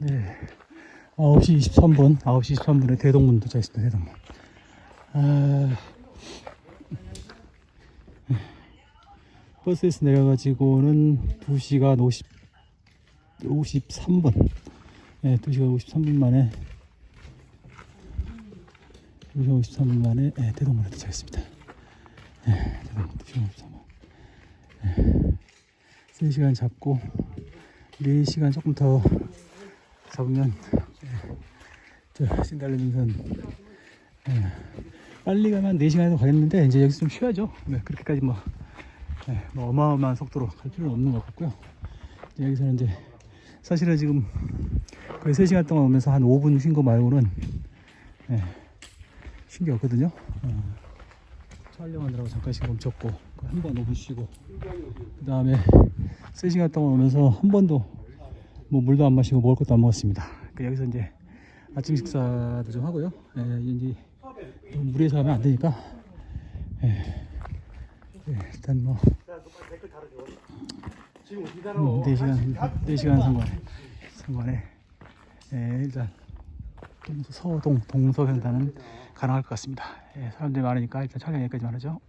네. 9시 23분, 9시 23분에 대동문 도착했습니다, 대동문. 아, 버스에서 내려가지고는 2시간 50, 53분. 네, 2시간 53분 만에, 2시간 53분 만에, 네, 대동문에 도착했습니다. 네, 대동문 2시간 53분. 네, 3시간 잡고, 4시간 조금 더 잡으면 예, 저 신달리면선 예, 빨리 가면 4시간에도 가겠는데 이제 여기서 좀 쉬어야죠. 네, 그렇게까지 뭐, 예, 뭐 어마어마한 속도로 갈 필요는 없는 것 같고요. 이제 여기서는 이제 사실은 지금 거의 3시간 동안 오면서 한 5분 쉰 거 말고는 예, 쉰게 없거든요. 어, 촬영하느라고 잠깐씩 멈췄고 한 번 5분 쉬고 그 다음에 3시간 동안 오면서 한 번도 뭐 물도 안 마시고 먹을 것도 안 먹었습니다. 그 여기서 이제 아침 식사도 좀 하고요. 예, 이제 무리해서 하면 안 되니까. 예, 예, 일단 뭐 음, 4시간 4시간 상관에 상관에 예, 일단 서동 동서횡단은 가능할 것 같습니다. 예, 사람들이 많으니까 일단 촬영 여기까지만 하죠.